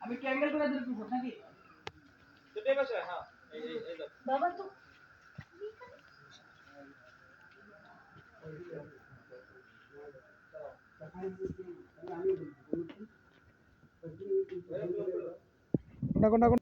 আমি কি অ্যাঙ্গেল করে দিচ্ছি নাকি? বাবা তো ডাকো ডাকো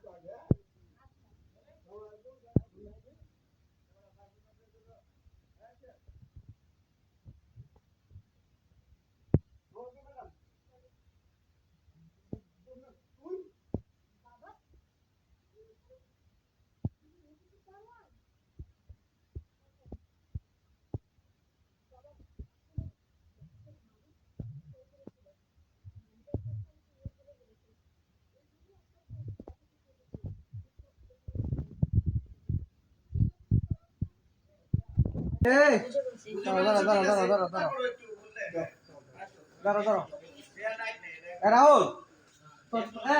রাহুল!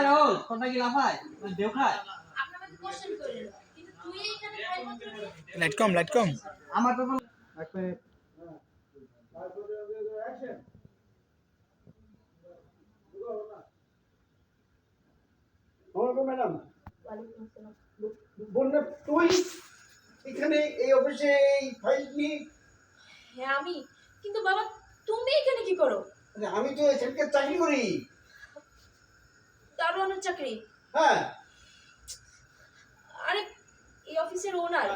রাহুল তোর কম লাইট কম। বললে তুই এখানে এই অফিসে এই ফাইল নিয়ে হ্যাঁ আমি। কিন্তু বাবা তুমি এখানে কি করো? মানে আমি তো এখানকার চাকরি করি। দারোয়ানের চাকরি? হ্যাঁ। আরে এই অফিসের ওনার